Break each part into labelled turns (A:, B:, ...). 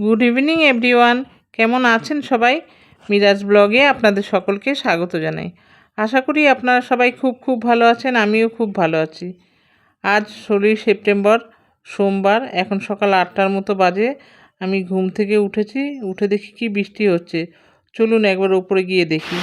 A: Good evening, everyone. কেমন আছেন সবাই? মিরাজ ব্লগে আপনাদের সকলকে স্বাগত জানাই। আশা করি আপনারা সবাই খুব খুব ভালো আছেন, আমিও খুব ভালো আছি। আজ ষোলোই সেপ্টেম্বর, সোমবার, এখন সকাল আটটার মতো বাজে। আমি ঘুম থেকে উঠেছি, উঠে দেখি কি বৃষ্টি হচ্ছে। চলুন একবার ওপরে গিয়ে দেখি।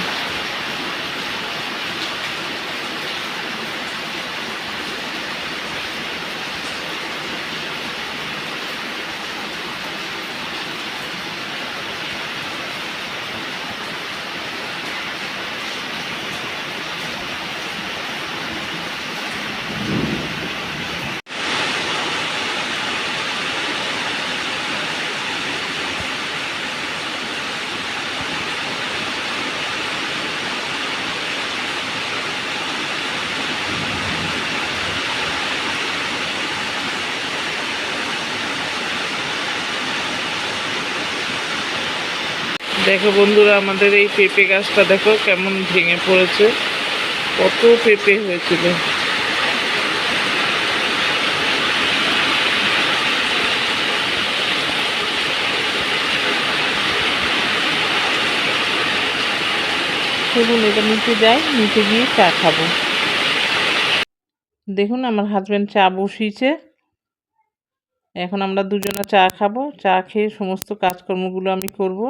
A: দেখো বন্ধুরা, আমাদের এই পেঁপে গাছটা দেখো কেমন ভেঙে পড়েছে। কত পেঁপে হয়েছিল। এটা নিচে নিচে গিয়ে চা খাব। দেখুন, আমার হাজব্যান্ড চা বসিয়েছে। এখন আমরা দুজনে চা খাব। চা খেয়ে সমস্ত কাজকর্মগুলো আমি করব।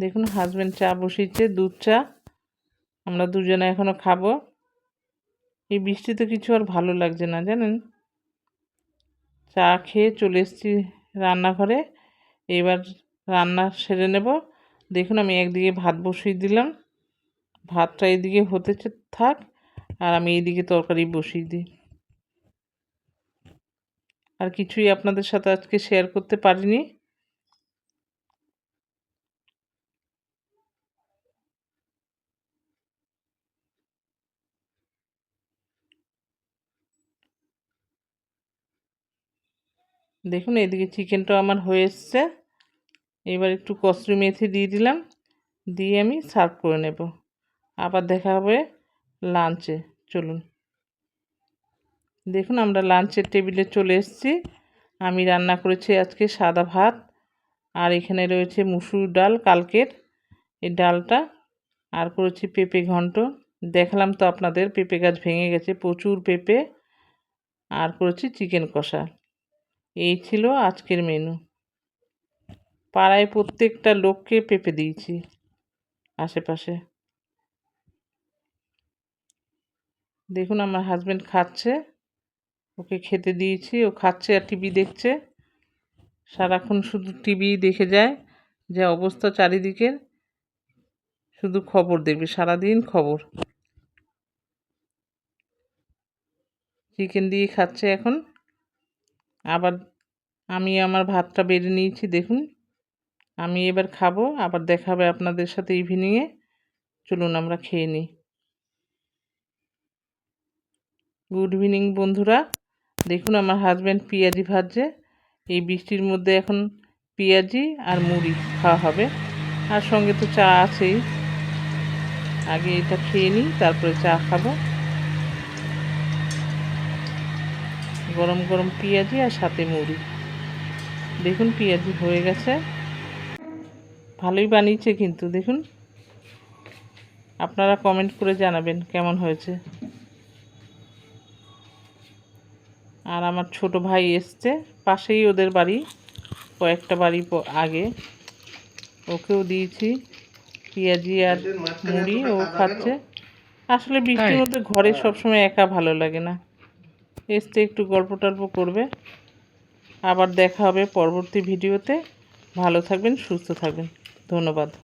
A: দেখুন হাজব্যান্ড চা বসিয়েছে, দুধ চা। আমরা দুজনে এখনও খাব। এই বৃষ্টিতে কিছু আর ভালো লাগছে না, জানেন? চা খেয়ে চলে এসেছি রান্নাঘরে। এবার রান্না সেরে নেব। দেখুন, আমি একদিকে ভাত বসিয়ে দিলাম। ভাতটা এদিকে হতে থাক। আর আমি এইদিকে তরকারি বসিয়ে দিই। আর কিছুই আপনাদের সাথে আজকে শেয়ার করতে পারিনি। দেখুন, এদিকে চিকেনটাও আমার হয়ে এসছে। এবার একটু কসরি মেথি দিয়ে দিলাম। দিয়ে আমি সার্ভ করে নেব। আবার দেখা হবে লাঞ্চে। চলুন। দেখুন, আমরা লাঞ্চের টেবিলে চলে এসেছি। আমি রান্না করেছি আজকে সাদা ভাত। আর এখানে রয়েছে মুসুর ডাল কালকের। এই ডালটা আর করেছি পেঁপে ঘন্ট। দেখালাম তো আপনাদের, পেঁপে গাছ ভেঙে গেছে, প্রচুর পেঁপে। আর করেছি চিকেন কষা। এই ছিল আজকের মেনু পাড়ায় প্রত্যেকটা লোককে পেঁপে দিয়েছি আশেপাশে। দেখুন আমার হাজব্যান্ড খাচ্ছে, ওকে খেতে দিয়েছি, ও খাচ্ছে আর টিভি দেখছে। সারাক্ষণ শুধু টিভি দেখে যায়, যে অবস্থা চারিদিকের। শুধু খবর দেখবে, সারাদিন খবর। চিকেন দিয়ে খাচ্ছে এখন। আবার আমি আমার ভাতটা বেড়ে নিয়েছি, দেখুন। আমি এবার খাব, আবার দেখাবে আপনাদের সাথে ইভিনিংয়ে চলুন আমরা খেয়ে নিই। গুড ইভিনিং বন্ধুরা। দেখুন আমার হাজব্যান্ড পেঁয়াজি ভাজছে। এই বৃষ্টির মধ্যে এখন পেঁয়াজি আর মুড়ি খাওয়া হবে। আর সঙ্গে তো চা আছেই। আগে এটা খেয়ে নিই, তারপরে চা খাব। গরম গরম পেঁয়াজি আর সাথে মুড়ি। দেখুন পেঁয়াজি হয়ে গেছে। ভালোই বানিয়েছে কিন্তু দেখুন। আপনারা কমেন্ট করে জানাবেন কেমন হয়েছে। আর আমার ছোট ভাই এসছে পাশেই ওদের বাড়ি কয়েকটা বাড়ি আগে। ওকেও দিয়েছি পেঁয়াজি আর মুড়ি ও খাচ্ছে। আসলে বৃষ্টির মধ্যে ঘরে সবসময় একা ভালো লাগে না। এসতে একটু গল্প টল্প করবে। আবার দেখা হবে পরবর্তী ভিডিওতে। ভালো থাকবেন, সুস্থ থাকবেন। ধন্যবাদ।